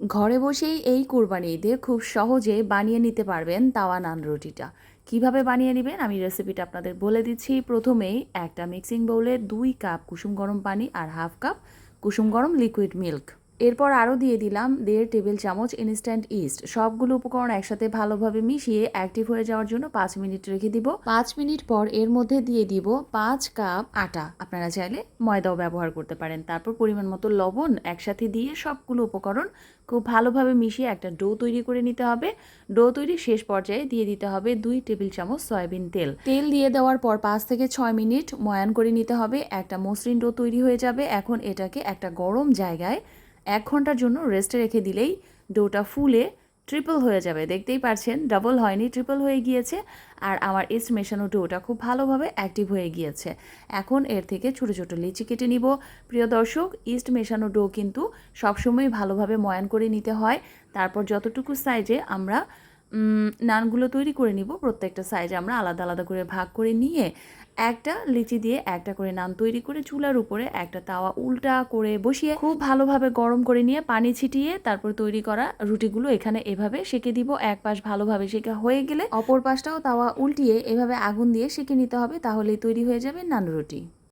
ঘরে বসেই এই কোরবানি ঈদে খুব সহজে বানিয়ে নিতে পারবেন তাওয়া নান রুটিটা। কীভাবে বানিয়ে নেবেন? আমি রেসিপিটা আপনাদের বলে দিচ্ছি। প্রথমেই একটা মিক্সিং বোলে দুই কাপ কুসুম গরম পানি আর হাফ কাপ কুসুম গরম লিকুইড মিল্ক এরপর আরও দিয়ে দিলাম দেড় টেবিল চামচ ইনস্ট্যান্ট ইস্ট সবগুলো উপকরণ একসাথে ভালোভাবে মিশিয়ে অ্যাক্টিভ হয়ে যাওয়ার জন্য পাঁচ মিনিট রেখে দিব। পাঁচ মিনিট পর এর মধ্যে দিয়ে দিব পাঁচ কাপ আটা। আপনারা চাইলে ময়দাও ব্যবহার করতে পারেন। তারপর পরিমাণ মতো লবণ একসাথে দিয়ে সবগুলো উপকরণ খুব ভালোভাবে মিশিয়ে একটা ডো তৈরি করে নিতে হবে। ডো তৈরি শেষ পর্যায়ে দিয়ে দিতে হবে দুই টেবিল চামচ সয়াবিন তেল। তেল দিয়ে দেওয়ার পর পাঁচ থেকে ছয় মিনিট ময়ান করে নিতে হবে। একটা মসৃণ ডো তৈরি হয়ে যাবে। এখন এটাকে একটা গরম জায়গায় এক ঘণ্টার জন্য রেস্টে রেখে দিলেই ডোটা ফুলে ট্রিপল হয়ে যাবে। দেখতেই পারছেন ডাবল হয়নি ট্রিপল হয়ে গিয়েছে আর আমার ইস্ট মেশানো ডোটা খুব ভালোভাবে অ্যাক্টিভ হয়ে গিয়েছে। এখন এর থেকে ছোটো ছোটো লিচি কেটে নিব। প্রিয় দর্শক ইস্ট মেশানো ডো কিন্তু সবসময় ভালোভাবে ময়ান করে নিতে হয়। তারপর যতটুকু সাইজে আমরা নানগুলো তৈরি করে নিব। প্রত্যেকটা সাইজে আমরা আলাদা আলাদা করে ভাগ করে নিয়ে একটা লিচি দিয়ে একটা করে নান তৈরি করে চুলার উপরে, একটা তাওয়া উল্টা করে বসিয়ে খুব ভালোভাবে গরম করে নিয়ে পানি ছিটিয়ে তারপর তৈরি করা রুটিগুলো এখানে এভাবে সেকে দিব। এক পাশ ভালোভাবে সেকা হয়ে গেলে অপর পাশটাও তাওয়া উল্টিয়ে এভাবে আগুন দিয়ে সেকে নিতে হবে, তাহলেই তৈরি হয়ে যাবে নান রুটি।